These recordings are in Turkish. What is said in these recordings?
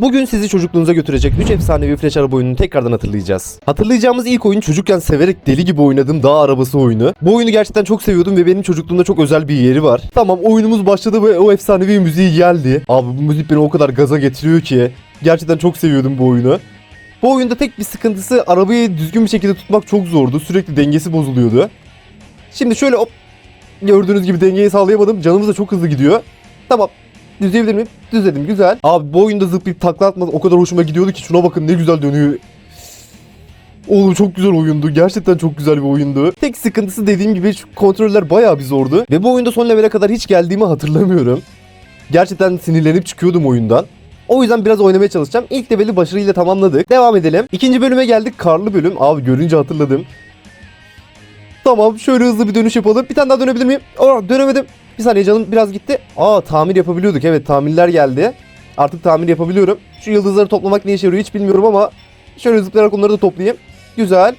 Bugün sizi çocukluğunuza götürecek 3 efsanevi flash araba oyununu tekrardan hatırlayacağız. Hatırlayacağımız ilk oyun çocukken severek deli gibi oynadığım dağ arabası oyunu. Bu oyunu gerçekten çok seviyordum ve benim çocukluğumda çok özel bir yeri var. Tamam oyunumuz başladı ve o efsanevi müziği geldi. Abi bu müzik beni o kadar gaza getiriyor ki. Gerçekten çok seviyordum bu oyunu. Bu oyunda tek bir sıkıntısı arabayı düzgün bir şekilde tutmak çok zordu. Sürekli dengesi bozuluyordu. Şimdi şöyle hop gördüğünüz gibi dengeyi sağlayamadım. Canımız da çok hızlı gidiyor. Tamam Düzleyebilir miyim? Düzledim güzel. Abi bu oyunda zıplayıp takla atmak o kadar hoşuma gidiyordu ki şuna bakın ne güzel dönüyor. Oğlum çok güzel oyundu. Gerçekten çok güzel bir oyundu. Tek sıkıntısı dediğim gibi şu kontroller bayağı bir zordu. Ve bu oyunda son levele kadar hiç geldiğimi hatırlamıyorum. Gerçekten sinirlenip çıkıyordum oyundan. O yüzden biraz oynamaya çalışacağım. İlk leveli başarıyla tamamladık. Devam edelim. İkinci bölüme geldik. Karlı bölüm. Abi görünce hatırladım. Tamam şöyle hızlı bir dönüş yapalım. Bir tane daha dönebilir miyim? Aa dönemedim. Bir saniye canım biraz gitti. Aa tamir yapabiliyorduk. Evet tamirler geldi. Artık tamir yapabiliyorum. Şu yıldızları toplamak ne işe yarıyor hiç bilmiyorum ama şöyle zıplayarak onları da toplayayım. Güzel.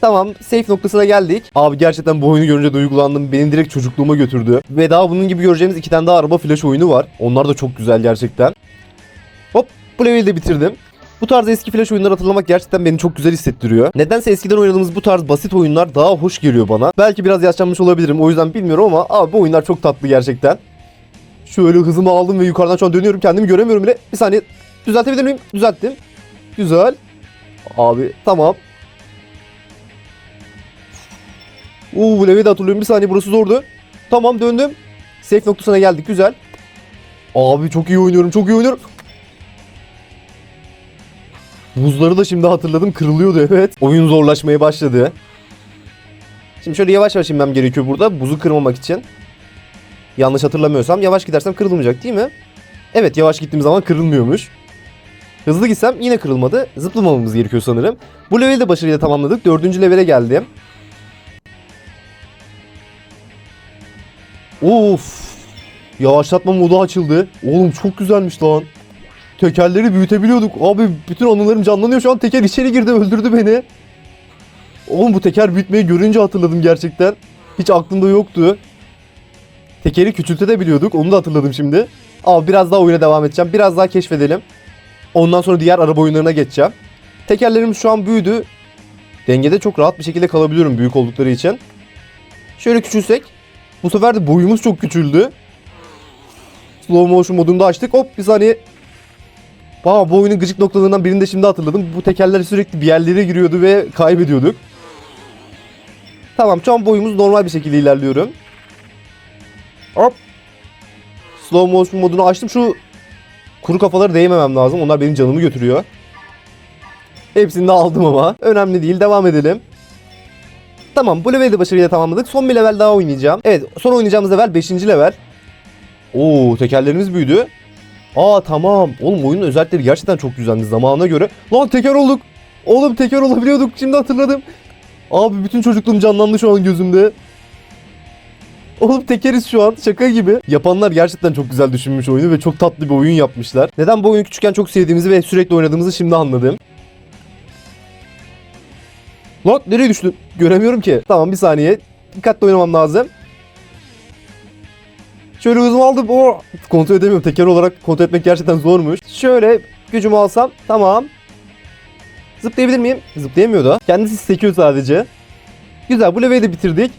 Tamam safe noktasına geldik. Abi gerçekten bu oyunu görünce duygulandım. Beni direkt çocukluğuma götürdü. Ve daha bunun gibi göreceğimiz iki tane daha araba flash oyunu var. Onlar da çok güzel gerçekten. Hop bu leveli de bitirdim. Bu tarz eski flash oyunları hatırlamak gerçekten beni çok güzel hissettiriyor. Nedense eskiden oynadığımız bu tarz basit oyunlar daha hoş geliyor bana. Belki biraz yaşlanmış olabilirim o yüzden bilmiyorum ama abi bu oyunlar çok tatlı gerçekten. Şöyle hızımı aldım ve yukarıdan şu an dönüyorum kendimi göremiyorum bile. Bir saniye düzeltebilir miyim? Düzelttim. Güzel. Abi tamam. Uuu bu leveyi de hatırlıyorum. Bir saniye burası zordu. Tamam döndüm. Safe noktasına geldik güzel. Abi çok iyi oynuyorum çok iyi oynuyorum. Buzları da şimdi hatırladım kırılıyordu evet. Oyun zorlaşmaya başladı. Şimdi şöyle yavaş yavaş inmem gerekiyor burada buzu kırmamak için. Yanlış hatırlamıyorsam yavaş gidersem kırılmayacak değil mi? Evet yavaş gittiğim zaman kırılmıyormuş. Hızlı gitsem yine kırılmadı. Zıplamamamız gerekiyor sanırım. Bu leveli de başarıyla tamamladık. Dördüncü levele geldim. Of. Yavaşlatma modu açıldı. Oğlum çok güzelmiş lan. Tekerleri büyütebiliyorduk. Abi bütün anılarım canlanıyor şu an. Teker içeri girdi öldürdü beni. Oğlum bu teker büyütmeyi görünce hatırladım gerçekten. Hiç aklımda yoktu. Tekeri küçültebiliyorduk. Onu da hatırladım şimdi. Abi biraz daha oyuna devam edeceğim. Biraz daha keşfedelim. Ondan sonra diğer araba oyunlarına geçeceğim. Tekerlerimiz şu an büyüdü. Dengede çok rahat bir şekilde kalabiliyorum büyük oldukları için. Şöyle küçülsek. Bu sefer de boyumuz çok küçüldü. Slow motion modunda açtık. Hop bir saniye. Aa, bu oyunun gıcık noktalarından birini de şimdi hatırladım. Bu tekerler sürekli bir yerlere giriyordu ve kaybediyorduk. Tamam şu an boyumuz normal bir şekilde ilerliyorum. Hop. Slow motion modunu açtım. Şu kuru kafaları değmemem lazım. Onlar benim canımı götürüyor. Hepsini de aldım ama. Önemli değil. Devam edelim. Tamam bu leveli de başarıyla tamamladık. Son bir level daha oynayacağım. Evet son oynayacağımız level 5. level. Oo tekerlerimiz büyüdü. Aa tamam. Oğlum oyunun özellikleri gerçekten çok güzeldi zamanına göre. Lan teker olduk. Oğlum teker olabiliyorduk. Şimdi hatırladım. Abi bütün çocukluğum canlandı şu an gözümde. Oğlum tekeriz şu an şaka gibi. Yapanlar gerçekten çok güzel düşünmüş oyunu ve çok tatlı bir oyun yapmışlar. Neden bu oyunu küçükken çok sevdiğimizi ve sürekli oynadığımızı şimdi anladım. Lan nereye düştüm? Göremiyorum ki. Tamam bir saniye. Dikkatli oynamam lazım. Şöyle hızımı aldım. Oo, kontrol edemiyorum. Teker olarak kontrol etmek gerçekten zormuş. Şöyle gücümü alsam. Tamam. Zıplayabilir miyim? Zıplayamıyor da. Kendisi sekiyor sadece. Güzel bu leveli de bitirdik.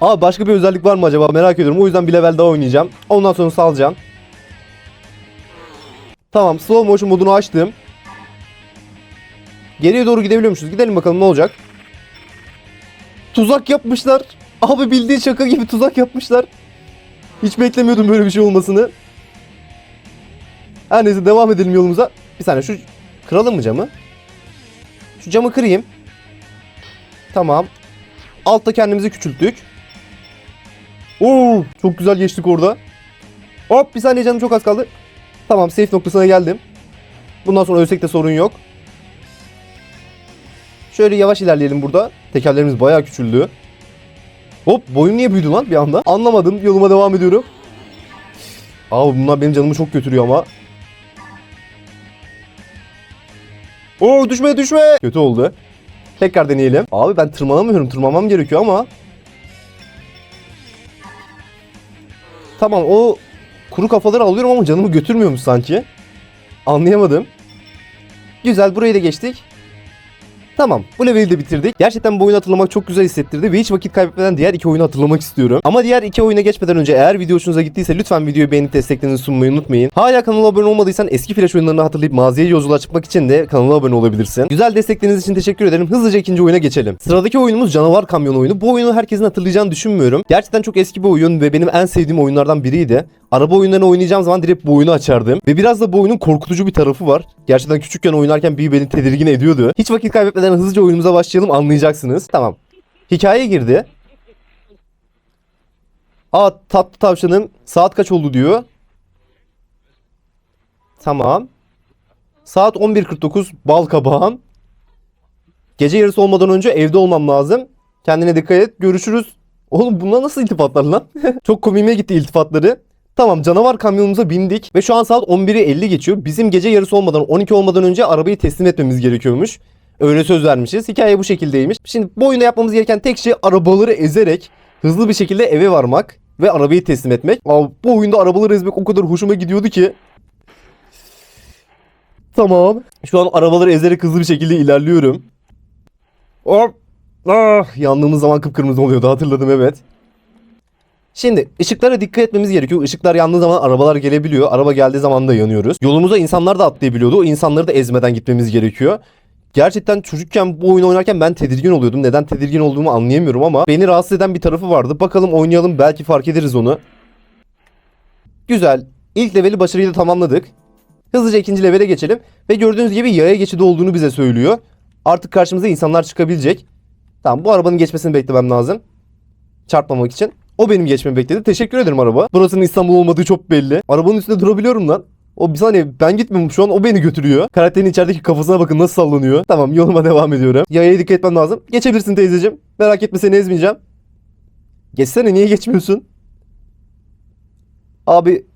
Aa başka bir özellik var mı acaba merak ediyorum. O yüzden bir level daha oynayacağım. Ondan sonra salacağım. Tamam slow motion modunu açtım. Geriye doğru gidebiliyormuşuz. Gidelim bakalım ne olacak. Tuzak yapmışlar. Abi bildiğin şaka gibi tuzak yapmışlar. Hiç beklemiyordum böyle bir şey olmasını. Her neyse devam edelim yolumuza. Bir saniye şu kıralım mı camı? Şu camı kırayım. Tamam. Altta kendimizi küçülttük. Oo, çok güzel geçtik orada. Hop bir saniye canım çok az kaldı. Tamam safe noktasına geldim. Bundan sonra ölsek de sorun yok. Şöyle yavaş ilerleyelim burada. Tekerlerimiz bayağı küçüldü. Hop boyum niye büyüdü lan bir anda? Anlamadım. Yoluma devam ediyorum. Abi bunlar benim canımı çok götürüyor ama. Oo düşme düşme. Kötü oldu. Tekrar deneyelim. Abi ben tırmanamıyorum. Tırmanmam gerekiyor ama. Tamam o kuru kafaları alıyorum ama canımı götürmüyormuş sanki. Anlayamadım. Güzel burayı da geçtik. Tamam bu leveli de bitirdik. Gerçekten bu oyunu hatırlamak çok güzel hissettirdi ve hiç vakit kaybetmeden diğer iki oyunu hatırlamak istiyorum. Ama diğer iki oyuna geçmeden önce eğer video hoşunuza gittiyse lütfen videoyu beğenip desteklerinizi sunmayı unutmayın. Hala kanala abone olmadıysan eski flash oyunlarını hatırlayıp maziye yolculuğa çıkmak için de kanala abone olabilirsin. Güzel destekleriniz için teşekkür ederim. Hızlıca ikinci oyuna geçelim. Sıradaki oyunumuz Canavar Kamyon oyunu. Bu oyunu herkesin hatırlayacağını düşünmüyorum. Gerçekten çok eski bir oyun ve benim en sevdiğim oyunlardan biriydi. Araba oyunlarını oynayacağım zaman direkt bu oyunu açardım. Ve biraz da bu oyunun korkutucu bir tarafı var. Gerçekten küçükken oynarken bir beni tedirgin ediyordu. Hiç vakit kaybetmeden hızlıca oyunumuza başlayalım anlayacaksınız. Tamam. Hikaye girdi. Aa tatlı tavşanım saat kaç oldu diyor. Tamam. Saat 11.49 bal kabağım. Gece yarısı olmadan önce evde olmam lazım. Kendine dikkat et. Görüşürüz. Oğlum bunlar nasıl iltifatlar lan? Çok komiğime gitti iltifatları. Tamam canavar kamyonumuza bindik ve şu an saat 11'i 50 geçiyor. Bizim gece yarısı olmadan 12 olmadan önce arabayı teslim etmemiz gerekiyormuş. Öyle söz vermişiz. Hikaye bu şekildeymiş. Şimdi bu oyunda yapmamız gereken tek şey arabaları ezerek hızlı bir şekilde eve varmak ve arabayı teslim etmek. Aa, bu oyunda arabaları ezmek o kadar hoşuma gidiyordu ki. Tamam. Şu an arabaları ezerek hızlı bir şekilde ilerliyorum. Hop. Ah, yandığımız zaman kıpkırmızı oluyordu hatırladım evet. Şimdi ışıklara dikkat etmemiz gerekiyor. Işıklar yandığı zaman arabalar gelebiliyor. Araba geldiği zaman da yanıyoruz. Yolumuza insanlar da atlayabiliyordu. O insanları da ezmeden gitmemiz gerekiyor. Gerçekten çocukken bu oyunu oynarken ben tedirgin oluyordum. Neden tedirgin olduğumu anlayamıyorum ama beni rahatsız eden bir tarafı vardı. Bakalım oynayalım belki fark ederiz onu. Güzel. İlk leveli başarıyla tamamladık. Hızlıca ikinci levele geçelim. Ve gördüğünüz gibi yaya geçidi olduğunu bize söylüyor. Artık karşımıza insanlar çıkabilecek. Tamam bu arabanın geçmesini beklemem lazım. Çarpmamak için. O benim geçmemi bekledi. Teşekkür ederim araba. Burasının İstanbul olmadığı çok belli. Arabanın üstünde durabiliyorum lan. O bir saniye ben gitmiyorum şu an o beni götürüyor. Karakterin içerideki kafasına bakın nasıl sallanıyor. Tamam yoluma devam ediyorum. Yayaya dikkat etmem lazım. Geçebilirsin teyzeciğim. Merak etme seni ezmeyeceğim. Geçsene niye geçmiyorsun? Abi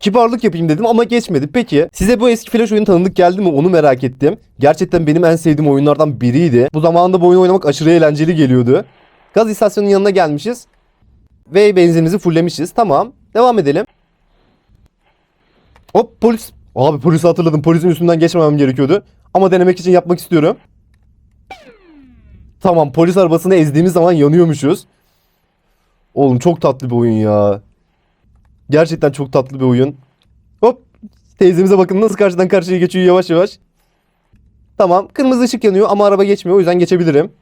kibarlık yapayım dedim ama geçmedi. Peki size bu eski flash oyun tanıdık geldi mi onu merak ettim. Gerçekten benim en sevdiğim oyunlardan biriydi. Bu zamanda bu oyunu oynamak aşırı eğlenceli geliyordu. Gaz istasyonunun yanına gelmişiz. Ve benzinimizi fulllemişiz. Tamam. Devam edelim. Hop polis. Abi polisi hatırladım. Polisin üstünden geçmemem gerekiyordu. Ama denemek için yapmak istiyorum. Tamam polis arabasını ezdiğimiz zaman yanıyormuşuz. Oğlum çok tatlı bir oyun ya. Gerçekten çok tatlı bir oyun. Hop. Teyzemize bakın nasıl karşıdan karşıya geçiyor yavaş yavaş. Tamam. Kırmızı ışık yanıyor ama araba geçmiyor. O yüzden geçebilirim.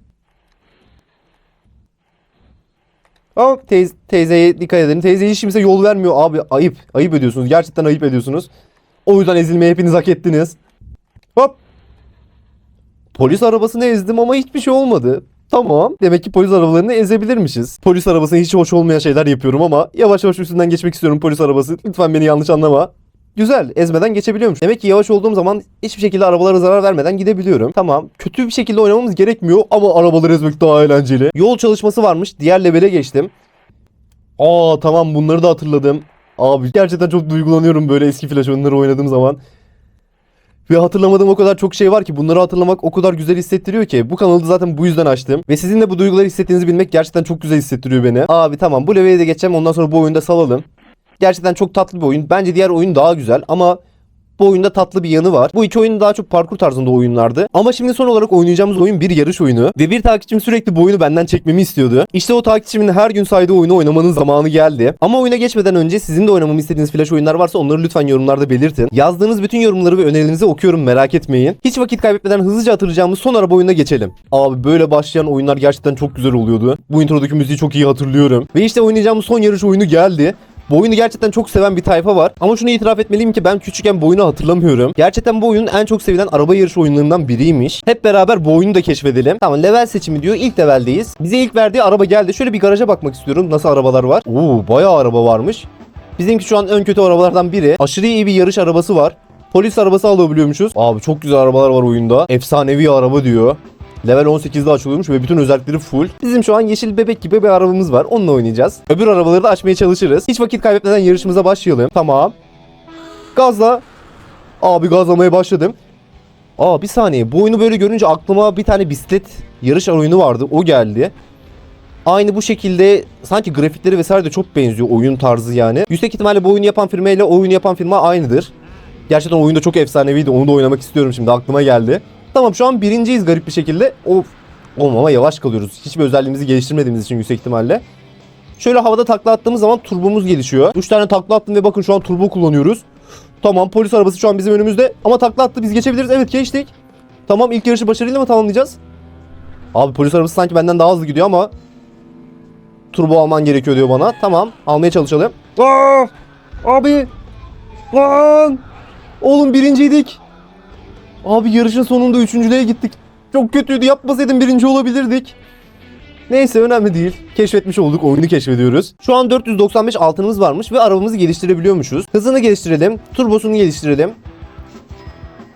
Hop teyze, teyzeye dikkat edelim. Teyze hiç kimse yol vermiyor. Abi ayıp. Ayıp ediyorsunuz. Gerçekten ayıp ediyorsunuz. O yüzden ezilmeyi hepiniz hak ettiniz. Hop. Polis arabasını ezdim ama hiçbir şey olmadı. Tamam. Demek ki polis arabalarını ezebilirmişiz. Polis arabasına hiç hoş olmayan şeyler yapıyorum ama yavaş yavaş üstünden geçmek istiyorum polis arabası. Lütfen beni yanlış anlama. Güzel. Ezmeden geçebiliyormuş. Demek ki yavaş olduğum zaman hiçbir şekilde arabalara zarar vermeden gidebiliyorum. Tamam. Kötü bir şekilde oynamamız gerekmiyor ama arabaları ezmek daha eğlenceli. Yol çalışması varmış. Diğer levele geçtim. Aa tamam bunları da hatırladım. Abi gerçekten çok duygulanıyorum böyle eski flash oyunları oynadığım zaman. Ve hatırlamadığım o kadar çok şey var ki bunları hatırlamak o kadar güzel hissettiriyor ki. Bu kanalı zaten bu yüzden açtım. Ve sizin de bu duyguları hissettiğinizi bilmek gerçekten çok güzel hissettiriyor beni. Abi tamam bu leveli de geçeceğim ondan sonra bu oyunda salalım. Gerçekten çok tatlı bir oyun. Bence diğer oyun daha güzel ama bu oyunda tatlı bir yanı var. Bu iki oyun daha çok parkur tarzında oyunlardı. Ama şimdi son olarak oynayacağımız oyun bir yarış oyunu. Ve bir takipçim sürekli bu oyunu benden çekmemi istiyordu. İşte o takipçimin her gün saydığı oyunu oynamanın zamanı geldi. Ama oyuna geçmeden önce sizin de oynamamı istediğiniz flash oyunlar varsa onları lütfen yorumlarda belirtin. Yazdığınız bütün yorumları ve önerilerinizi okuyorum merak etmeyin. Hiç vakit kaybetmeden hızlıca hatırlayacağımız son araba oyununa geçelim. Abi böyle başlayan oyunlar gerçekten çok güzel oluyordu. Bu introdaki müziği çok iyi hatırlıyorum. Ve işte oynayacağımız son yarış oyunu geldi. Bu oyunu gerçekten çok seven bir tayfa var. Ama şunu itiraf etmeliyim ki ben küçükken bu oyunu hatırlamıyorum. Gerçekten bu oyunun en çok sevilen araba yarışı oyunlarından biriymiş. Hep beraber bu oyunu da keşfedelim. Tamam level seçimi diyor. İlk leveldeyiz. Bize ilk verdiği araba geldi. Şöyle bir garaja bakmak istiyorum. Nasıl arabalar var? Oo bayağı araba varmış. Bizimki şu an ön kötü arabalardan biri. Aşırı iyi bir yarış arabası var. Polis arabası alabiliyormuşuz. Abi çok güzel arabalar var oyunda. Efsanevi araba diyor. Level 18'de açılıyormuş ve bütün özellikleri full. Bizim şu an yeşil bebek gibi bir arabamız var. Onunla oynayacağız. Öbür arabaları da açmaya çalışırız. Hiç vakit kaybetmeden yarışımıza başlayalım. Tamam. Gazla. Abi gazlamaya başladım. Aa bir saniye. Bu oyunu böyle görünce aklıma bir tane bisiklet yarış oyunu vardı. O geldi. Aynı bu şekilde sanki grafikleri vesaire de çok benziyor oyun tarzı yani. Yüksek ihtimalle bu oyunu yapan firma ile oyunu yapan firma aynıdır. Gerçekten oyunda çok efsaneviydi. Onu da oynamak istiyorum şimdi aklıma geldi. Tamam şu an birinciyiz garip bir şekilde. Of. Oğlum ama yavaş kalıyoruz. Hiçbir özelliğimizi geliştirmediğimiz için yüksek ihtimalle. Şöyle havada takla attığımız zaman turbomuz gelişiyor. 3 tane takla attım ve bakın şu an turbo kullanıyoruz. Tamam polis arabası şu an bizim önümüzde. Ama takla attı biz geçebiliriz. Evet geçtik. Tamam ilk yarışı başarıyla mı tamamlayacağız? Abi polis arabası sanki benden daha hızlı gidiyor ama turbo alman gerekiyor diyor bana. Tamam almaya çalışalım. Aa! Abi! Lan! Oğlum birinciydik. Abi yarışın sonunda üçüncülüğe gittik. Çok kötüydü yapmasaydım birinci olabilirdik. Neyse önemli değil. Keşfetmiş olduk. Oyunu keşfediyoruz. Şu an 495 altınımız varmış ve arabamızı geliştirebiliyormuşuz. Hızını geliştirelim. Turbosunu geliştirelim.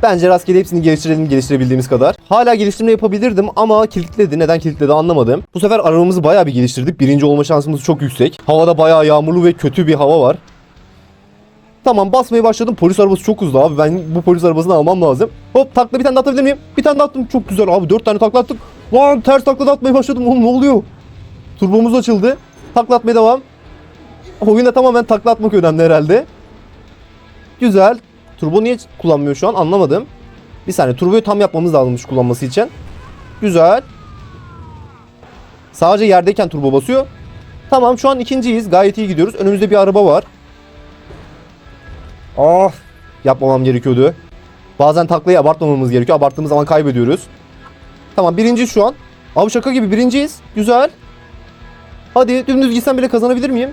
Bence rastgele hepsini geliştirelim geliştirebildiğimiz kadar. Hala geliştirme yapabilirdim ama kilitledi. Neden kilitledi anlamadım. Bu sefer arabamızı bayağı bir geliştirdik. Birinci olma şansımız çok yüksek. Havada bayağı yağmurlu ve kötü bir hava var. Tamam basmaya başladım. Polis arabası çok hızlı abi. Ben bu polis arabasını almam lazım. Hop takla bir tane atabilir miyim? Bir tane attım. Çok güzel abi. Dört tane takla attık. Lan ters takla atmaya başladım. Oğlum ne oluyor? Turbomuz açıldı. Takla atmaya devam. Oyunda tamamen takla atmak önemli herhalde. Güzel. Turbo niye kullanmıyor şu an anlamadım. Bir saniye turboyu tam yapmamız lazımmış kullanması için. Güzel. Sadece yerdeyken turbo basıyor. Tamam şu an ikinciyiz. Gayet iyi gidiyoruz. Önümüzde bir araba var. Ah yapmamam gerekiyordu. Bazen taklayı abartmamamız gerekiyor. Abarttığımız zaman kaybediyoruz. Tamam birinci şu an. Abi şaka gibi birinciyiz. Güzel. Hadi dümdüz gitsem bile kazanabilir miyim?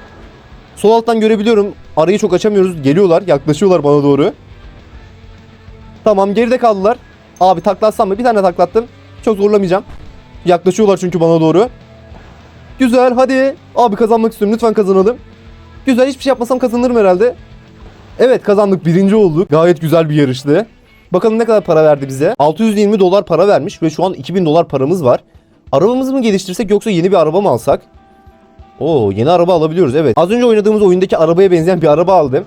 Sol alttan görebiliyorum. Arayı çok açamıyoruz. Geliyorlar. Yaklaşıyorlar bana doğru. Tamam geride kaldılar. Abi taklatsam mı? Bir tane taklattım. Çok zorlamayacağım. Yaklaşıyorlar çünkü bana doğru. Güzel hadi. Abi kazanmak istiyorum. Lütfen kazanalım. Güzel hiçbir şey yapmasam kazanırım herhalde. Evet kazandık. Birinci olduk. Gayet güzel bir yarıştı. Bakalım ne kadar para verdi bize. 620 dolar para vermiş ve şu an 2000 dolar paramız var. Arabamızı mı geliştirsek yoksa yeni bir araba mı alsak? Oo yeni araba alabiliyoruz evet. Az önce oynadığımız oyundaki arabaya benzeyen bir araba aldım.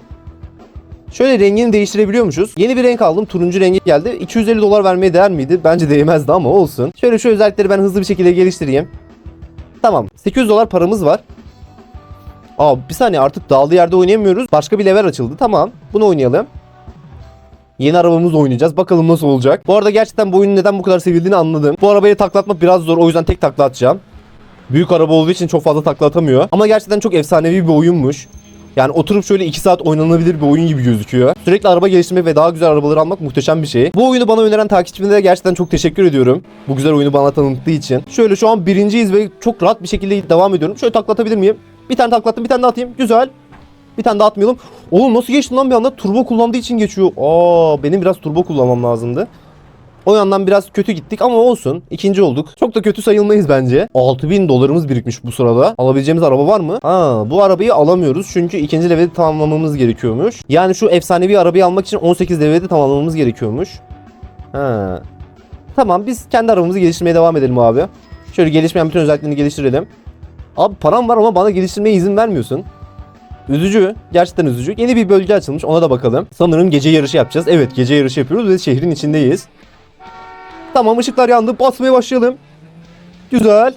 Şöyle rengini değiştirebiliyormuşuz. Yeni bir renk aldım. Turuncu rengi geldi. 250 dolar vermeye değer miydi? Bence değmezdi ama olsun. Şöyle şu özellikleri ben hızlı bir şekilde geliştireyim. Tamam. 800 dolar paramız var. Aa bir saniye artık dağlı yerde oynayamıyoruz. Başka bir level açıldı. Tamam. Bunu oynayalım. Yeni arabamızla oynayacağız. Bakalım nasıl olacak. Bu arada gerçekten bu oyunun neden bu kadar sevildiğini anladım. Bu arabayı taklatmak biraz zor. O yüzden tek takla atacağım. Büyük araba olduğu için çok fazla takla atamıyor. Ama gerçekten çok efsanevi bir oyunmuş. Yani oturup şöyle 2 saat oynanabilir bir oyun gibi gözüküyor. Sürekli araba geliştirmek ve daha güzel arabaları almak muhteşem bir şey. Bu oyunu bana öneren takipçilerime gerçekten çok teşekkür ediyorum. Bu güzel oyunu bana tanıttığı için. Şöyle şu an birinciyiz ve çok rahat bir şekilde devam ediyorum. Şöyle taklatabilir miyim? Bir tane taklattım bir tane daha atayım. Güzel. Bir tane daha atmayalım. Oğlum nasıl geçtim lan bir anda? Turbo kullandığı için geçiyor. Aa benim biraz turbo kullanmam lazımdı. O yandan biraz kötü gittik ama olsun. İkinci olduk. Çok da kötü sayılmayız bence. 6000 dolarımız birikmiş bu sırada. Alabileceğimiz araba var mı? Ha, bu arabayı alamıyoruz çünkü ikinci leveli tamamlamamız gerekiyormuş. Yani şu efsanevi arabayı almak için 18 leveli tamamlamamız gerekiyormuş. Ha. Tamam biz kendi arabamızı geliştirmeye devam edelim abi. Şöyle gelişmeyen bütün özelliklerini geliştirelim. Abi param var ama bana geliştirmeye izin vermiyorsun. Üzücü. Gerçekten üzücü. Yeni bir bölge açılmış. Ona da bakalım. Sanırım gece yarışı yapacağız. Evet gece yarışı yapıyoruz ve şehrin içindeyiz. Tamam ışıklar yandı. Basmaya başlayalım. Güzel.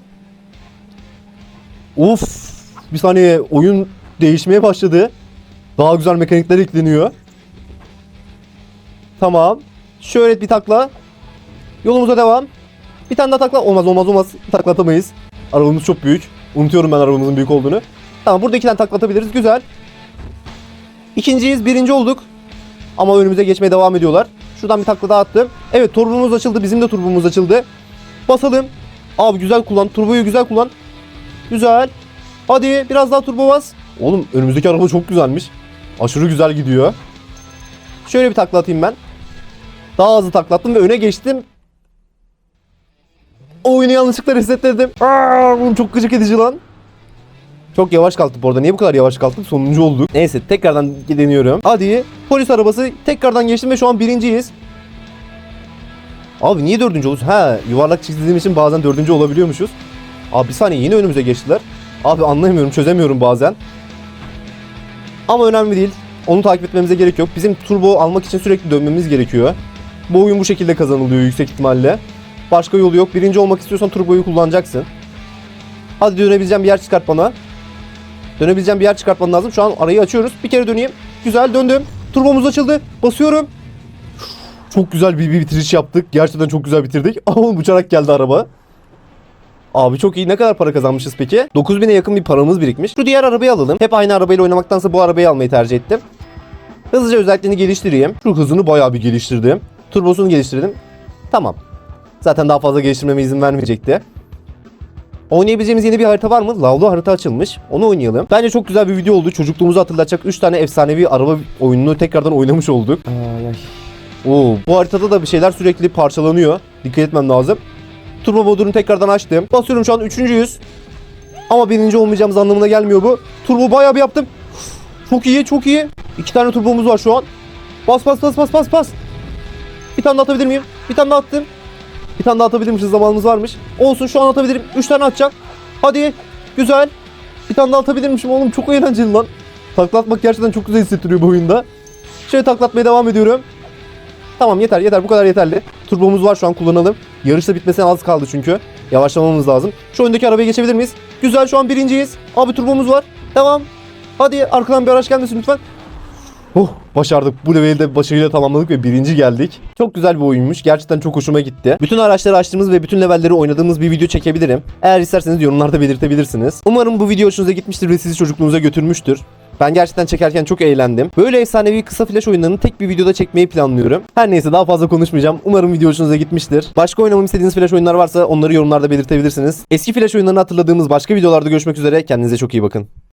Uf. Bir saniye oyun değişmeye başladı. Daha güzel mekanikler ekleniyor. Tamam. Şöyle bir takla. Yolumuza devam. Bir tane daha takla. Olmaz olmaz olmaz. Taklatamayız. Arabamız çok büyük. Unutuyorum ben arabamızın büyük olduğunu. Tamam burada iki tane taklatabiliriz. Güzel. İkinciyiz. Birinci olduk. Ama önümüze geçmeye devam ediyorlar. Şuradan bir takla daha attım. Evet turbomuz açıldı. Bizim de turbomuz açıldı. Basalım. Abi güzel kullan. Turboyu güzel kullan. Güzel. Hadi biraz daha turbo bas. Oğlum önümüzdeki araba çok güzelmiş. Aşırı güzel gidiyor. Şöyle bir takla atayım ben. Daha hızlı taklattım ve öne geçtim. Oyunu yanlışlıkla resetledim. Aa, oğlum çok gıcık edici lan. Çok yavaş kalktık bu arada. Niye bu kadar yavaş kalktık? Sonuncu olduk. Neyse tekrardan deniyorum. Hadi. Polis arabası tekrardan geçtim ve şu an birinciyiz. Abi niye dördüncü oluyoruz? Ha yuvarlak çizdiğim için bazen dördüncü olabiliyormuşuz. Abi bir saniye yine önümüze geçtiler. Abi anlayamıyorum çözemiyorum bazen. Ama önemli değil. Onu takip etmemize gerek yok. Bizim turbo almak için sürekli dönmemiz gerekiyor. Bu oyun bu şekilde kazanılıyor yüksek ihtimalle. Başka yolu yok. Birinci olmak istiyorsan turboyu kullanacaksın. Hadi dönebileceğim bir yer çıkart bana. Dönebileceğim bir yer çıkartman lazım. Şu an arayı açıyoruz. Bir kere döneyim. Güzel döndüm. Turbomuz açıldı. Basıyorum. Çok güzel bir, bir bitiriş yaptık. Gerçekten çok güzel bitirdik. Ama uçarak geldi araba. Abi çok iyi. Ne kadar para kazanmışız peki? 9000'e yakın bir paramız birikmiş. Şu diğer arabayı alalım. Hep aynı arabayla oynamaktansa bu arabayı almayı tercih ettim. Hızlıca özelliklerini geliştireyim. Şu hızını bayağı bir geliştirdim. Turbosunu geliştirdim. Tamam. Zaten daha fazla geliştirmeme izin vermeyecekti. Oynayabileceğimiz yeni bir harita var mı? Lavlu harita açılmış. Onu oynayalım. Bence çok güzel bir video oldu. Çocukluğumuzu hatırlatacak 3 tane efsanevi araba oyununu tekrardan oynamış olduk. Ay ay. Oo, bu haritada da bir şeyler sürekli parçalanıyor. Dikkat etmem lazım. Turbo modunu tekrardan açtım. Basıyorum şu an üçüncüyüz. Ama birinci olmayacağımız anlamına gelmiyor bu. Turbo bayağı bir yaptım. Çok iyi, çok iyi. İki tane turbomuz var şu an. Bas bas bas bas bas bas. Bir tane daha atabilir miyim? Bir tane daha attım. Bir tane daha atabilirmişiz zamanımız varmış. Olsun şu an atabilirim. Üç tane atacağım. Hadi. Güzel. Bir tane daha atabilirmişim oğlum. Çok eğlenceli lan. Taklatmak gerçekten çok güzel hissettiriyor bu oyunda. Şöyle taklatmaya devam ediyorum. Tamam yeter yeter bu kadar yeterli. Turbomuz var şu an kullanalım. Yarışta bitmesine az kaldı çünkü. Yavaşlamamız lazım. Şu öndeki arabaya geçebilir miyiz? Güzel şu an birinciyiz. Abi turbomuz var. Devam. Hadi arkadan bir araç gelmesin lütfen. Oh başardık. Bu leveli de başarıyla tamamladık ve birinci geldik. Çok güzel bir oyunmuş. Gerçekten çok hoşuma gitti. Bütün araçları açtığımız ve bütün levelleri oynadığımız bir video çekebilirim. Eğer isterseniz yorumlarda belirtebilirsiniz. Umarım bu video hoşunuza gitmiştir ve sizi çocukluğunuza götürmüştür. Ben gerçekten çekerken çok eğlendim. Böyle efsanevi kısa flash oyunlarını tek bir videoda çekmeyi planlıyorum. Her neyse daha fazla konuşmayacağım. Umarım video hoşunuza gitmiştir. Başka oynamamı istediğiniz flash oyunlar varsa onları yorumlarda belirtebilirsiniz. Eski flash oyunlarını hatırladığımız başka videolarda görüşmek üzere. Kendinize çok iyi bakın.